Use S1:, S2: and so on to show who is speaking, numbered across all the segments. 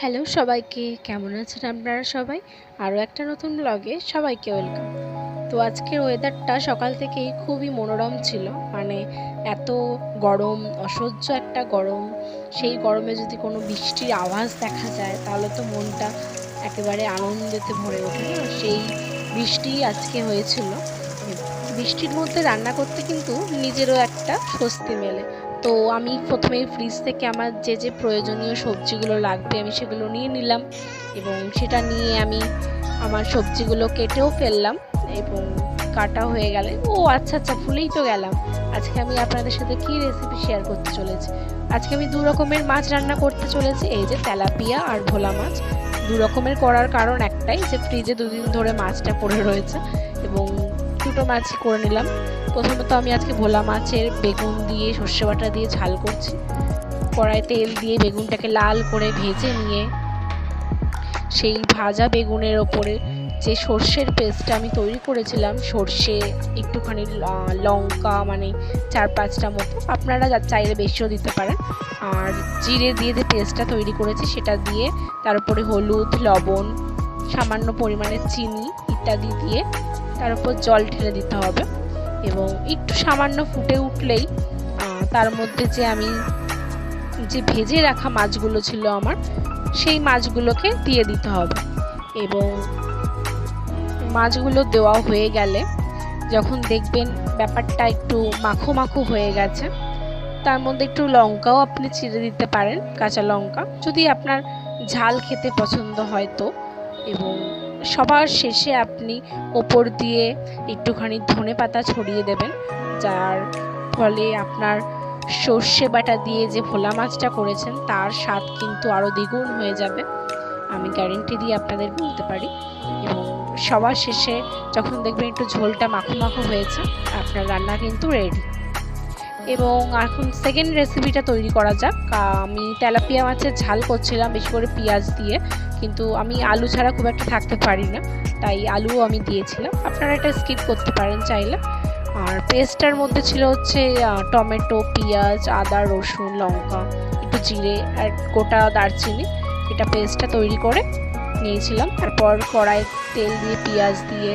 S1: Hello সবাইকে, কেমন আছেন আপনারা সবাই? আরও একটা নতুন ব্লগে সবাইকে ওয়েলকাম তো আজকের ওয়েদারটা সকাল থেকেই খুবই মনোরম ছিল। মানে এত গরম, অসহ্য একটা গরম। সেই গরমে যদি কোনো বৃষ্টির আওয়াজ দেখা যায়, তাহলে তো মনটা একেবারে আনন্দেতে ভরে ওঠে, না? সেই বৃষ্টি আজকে হয়েছিল। বৃষ্টির মধ্যে রান্না করতে কিন্তু নিজেরও একটা স্বস্তি মেলে। তো আমি প্রথমে ফ্রিজ থেকে আমার যে যে প্রয়োজনীয় সবজিগুলো লাগবে আমি সেগুলো নিয়ে নিলাম এবং সেটা নিয়ে আমি আমার সবজিগুলো কেটেও ফেললাম এবং কাটা হয়ে গেলে, ও আচ্ছা আচ্ছা ভুলেই তো গেলাম। আজকে আমি আপনাদের সাথে কি রেসিপি শেয়ার করতে চলেছি? আজকে আমি দু রকমের মাছ রান্না করতে চলেছি, এই যে তেলাপিয়া আর ভোলা মাছ। দু রকমের করার কারণ একটাই যে ফ্রিজে দুদিন ধরে মাছটা পড়ে রয়েছে। দুটো মাছই করে নিলাম। প্রথমত আমি আজকে ভোলা মাছের বেগুন দিয়ে সর্ষে বাটা দিয়ে ঝাল করছি। কড়াই তেল দিয়ে বেগুনটাকে লাল করে ভেজে নিয়ে সেই ভাজা বেগুনের ওপরে যে সর্ষের পেস্টটা আমি তৈরি করেছিলাম, সর্ষে, একটুখানি লঙ্কা মানে চার পাঁচটা মতো, আপনারা চাইলে বেশিও দিতে পারেন। আর জিরে দিয়ে যে পেস্টটা তৈরি করেছি, সেটা দিয়ে তার উপরে হলুদ, লবণ, সামান্য পরিমাণে চিনি ইত্যাদি দিয়ে তার উপর জল ঢেলে দিতে হবে এবং একটু সামান্য ফুটে উঠলেই তার মধ্যে যে আমি যে ভেজে রাখা মাছগুলো ছিল আমার, সেই মাছগুলোকে দিয়ে দিতে হবে। এবং মাছগুলো দেওয়া হয়ে গেলে যখন দেখবেন ব্যাপারটা একটু মাখো মাখো হয়ে গেছে, তার মধ্যে একটু লঙ্কাও আপনি চিড়ে দিতে পারেন, কাঁচা লঙ্কা। যদি আপনার ঝাল খেতে পছন্দ হয় তো, এবং সবার শেষে আপনি ওপর দিয়ে একটুখানি ধনে পাতা ছড়িয়ে দেবেন, যার ফলে আপনার সর্ষে বাটা দিয়ে যে ভোলা মাছটা করেছেন, তার স্বাদ কিন্তু আরও দ্বিগুণ হয়ে যাবে। আমি গ্যারেন্টি দিয়ে আপনাদের বলতে পারি। এবং সবার শেষে যখন দেখবেন একটু ঝোলটা মাখো মাখো হয়েছে, আপনার রান্না কিন্তু রেডি এবং এখন সেকেন্ড রেসিপিটা তৈরি করা যাক। আমি তেলাপিয়া মাছের ঝাল করছিলাম বেশি করে পেঁয়াজ দিয়ে, কিন্তু আমি আলু ছাড়া খুব একটা থাকতে পারি না, তাই আলুও আমি দিয়েছিলাম। আপনারা এটা স্কিপ করতে পারেন চাইলে। আর পেস্টটার মধ্যে ছিল হচ্ছে টমেটো, পেঁয়াজ, আদা, রসুন, লঙ্কা, একটু জিরে আর গোটা দারচিনি, এটা পেস্টটা তৈরি করে নিয়েছিলাম। তারপর কড়াই তেল দিয়ে, পেঁয়াজ দিয়ে,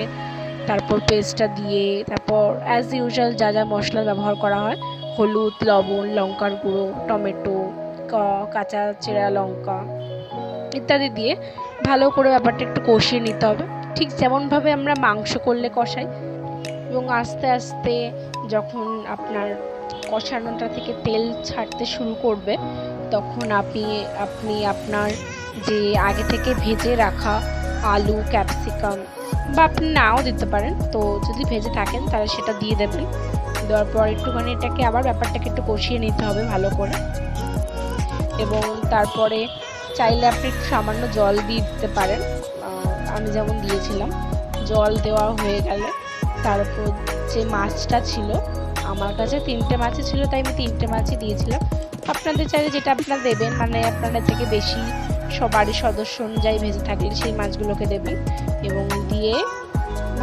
S1: তারপর পেস্টটা দিয়ে, তারপর অ্যাজ ইউজুয়াল যা যা মশলা ব্যবহার করা হয় হলুদ, লবণ, লঙ্কার গুঁড়ো, টমেটো কাঁচা চেরা লঙ্কা ইত্যাদি দিয়ে ভালো করে ব্যাপারটা একটু কষিয়ে নিতে হবে। ঠিক যেমনভাবে আমরা মাংস করলে কষাই এবং আস্তে আস্তে যখন আপনার কষানোটা থেকে তেল ছাড়তে শুরু করবে, তখন আপনি আপনি আপনার যে আগে থেকে ভেজে রাখা আলু, ক্যাপসিকাম বা আপনি নাও দিতে পারেন। তো যদি ভেজে থাকেন, তাহলে সেটা দিয়ে দেবেন। দেওয়ার পর একটুখানি এটাকে আবার ব্যাপারটাকে একটু কষিয়ে নিতে হবে ভালো করে। এবং তারপরে চাইলে আপনি একটু সামান্য জল দিয়ে দিতে পারেন। আমি যেমন দিয়েছিলাম, জল দেওয়া হয়ে গেলে তার উপর যে মাছটা ছিল, আমার কাছে তিনটে মাছই ছিল, তাই আমি তিনটে মাছই দিয়েছিলাম। আপনাদের চাইলে যেটা আপনারা দেবেন মানে আপনাদের থেকে বেশি সব বাড়ির সদস্য অনুযায়ী ভেজে থাকলে সেই মাছগুলোকে দেবেন। এবং দিয়ে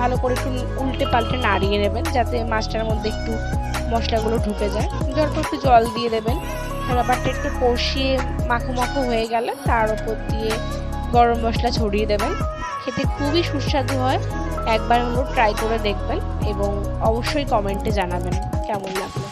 S1: ভালো করে একটু উল্টে পাল্টে নাড়িয়ে নেবেন, যাতে মাছটার মধ্যে একটু মশলাগুলো ঢুকে যায়। অল্প একটু জল দিয়ে দেবেন। ব্যাপারটা একটু কষিয়ে মাখো মাখো হয়ে গেলে তার উপর দিয়ে গরম মশলা ছড়িয়ে দেবেন। খেতে খুবই সুস্বাদু হয়। একবার ট্রাই করে দেখবেন এবং অবশ্যই কমেন্টে জানাবেন কেমন লাগবে